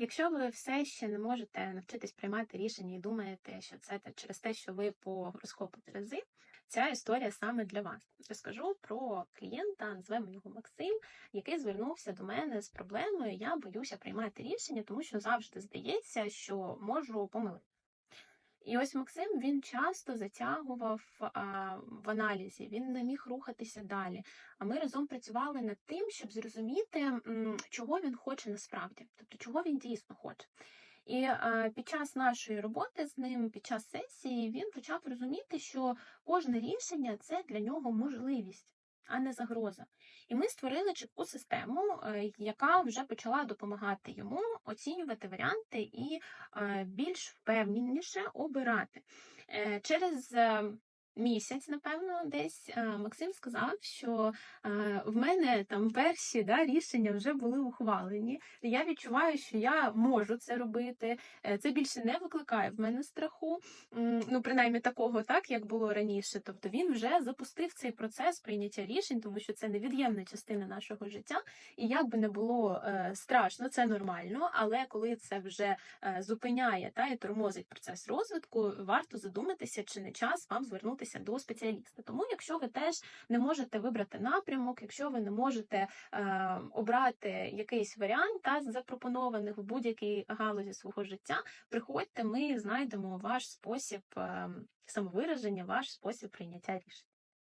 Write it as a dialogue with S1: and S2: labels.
S1: Якщо ви все ще не можете навчитись приймати рішення і думаєте, що це через те, що ви по гороскопу Терези, ця історія саме для вас. Розкажу про клієнта, назвемо його Максим, який звернувся до мене з проблемою. Я боюся приймати рішення, тому що завжди здається, що можу помилити. І ось Максим він часто затягував а, в аналізі, він не міг рухатися далі. А ми разом працювали над тим, щоб зрозуміти, чого він хоче насправді, тобто чого він дійсно хоче. І е, під час нашої роботи з ним, під час сесії, він почав розуміти, що кожне рішення це для нього можливість, а не загроза. І ми створили чітку систему, е, яка вже почала допомагати йому оцінювати варіанти і е, більш впевненіше обирати. Е, Через місяць, напевно, десь е, Максим сказав, що е, в мене там перші да, рішення вже були ухвалені. Я відчуваю, що я можу це робити. Е, Це більше не викликає в мене страху, ну принаймні такого, так як було раніше. Тобто він вже запустив цей процес прийняття рішень, тому що це невід'ємна частина нашого життя. І як би не було страшно, це нормально. Але коли це вже зупиняє та і тормозить процес розвитку, варто задуматися, чи не час вам звернутися до спеціаліста. Тому, якщо ви теж не можете вибрати напрямок, якщо ви не можете е, обрати якийсь варіант та запропонованих в будь-якій галузі свого життя, приходьте, ми знайдемо ваш спосіб е, самовираження, ваш спосіб прийняття рішень.